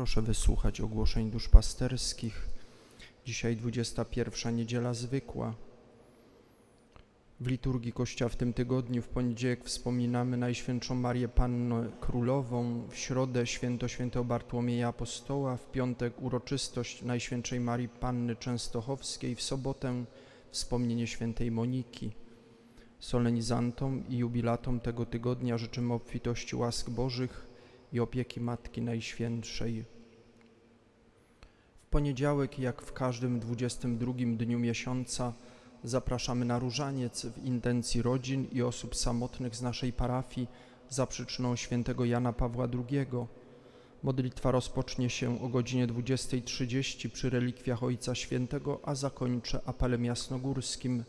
Proszę wysłuchać ogłoszeń duszpasterskich. Dzisiaj 21 niedziela zwykła. W liturgii Kościoła w tym tygodniu w poniedziałek wspominamy Najświętszą Marię Pannę Królową, w środę święto świętego Bartłomieja Apostoła, w piątek uroczystość Najświętszej Marii Panny Częstochowskiej, w sobotę wspomnienie świętej Moniki. Solenizantom i jubilatom tego tygodnia życzymy obfitości łask Bożych i opieki Matki Najświętszej. W poniedziałek, jak w każdym 22 dniu miesiąca, zapraszamy na różaniec w intencji rodzin i osób samotnych z naszej parafii za przyczyną świętego Jana Pawła II. Modlitwa rozpocznie się o godzinie 20.30 przy relikwiach Ojca Świętego, a zakończy apelem jasnogórskim.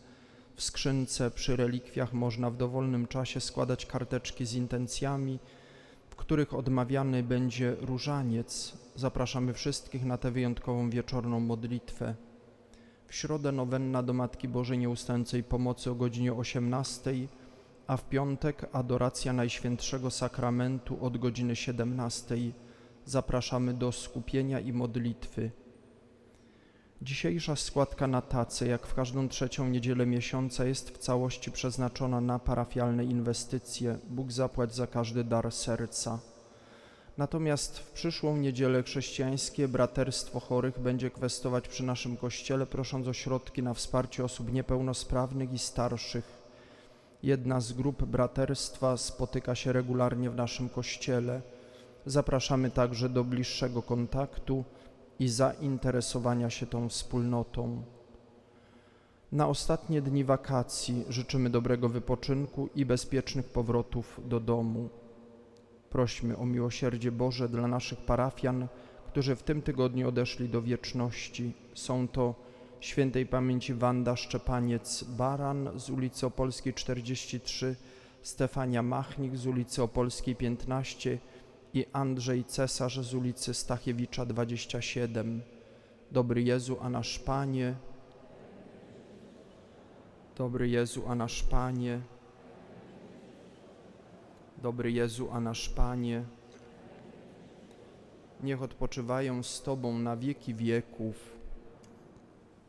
W skrzynce przy relikwiach można w dowolnym czasie składać karteczki z intencjami, których odmawiany będzie różaniec. Zapraszamy wszystkich na tę wyjątkową wieczorną modlitwę. W środę nowenna do Matki Bożej Nieustającej Pomocy o godzinie 18, a w piątek adoracja Najświętszego Sakramentu od godziny 17. Zapraszamy do skupienia i modlitwy. Dzisiejsza składka na tacę, jak w każdą trzecią niedzielę miesiąca, jest w całości przeznaczona na parafialne inwestycje. Bóg zapłać za każdy dar serca. Natomiast w przyszłą niedzielę chrześcijańskie Braterstwo Chorych będzie kwestować przy naszym kościele, prosząc o środki na wsparcie osób niepełnosprawnych i starszych. Jedna z grup braterstwa spotyka się regularnie w naszym kościele. Zapraszamy także do bliższego kontaktu i zainteresowania się tą wspólnotą. Na ostatnie dni wakacji życzymy dobrego wypoczynku i bezpiecznych powrotów do domu. Prośmy o miłosierdzie Boże dla naszych parafian, którzy w tym tygodniu odeszli do wieczności. Są to świętej pamięci Wanda Szczepaniec-Baran z ulicy Opolskiej 43, Stefania Machnik z ulicy Opolskiej 15 i Andrzej Cesarz z ulicy Stachiewicza 27. Dobry Jezu, a nasz Panie, Dobry Jezu, a nasz Panie, Dobry Jezu, a nasz Panie, niech odpoczywają z Tobą na wieki wieków.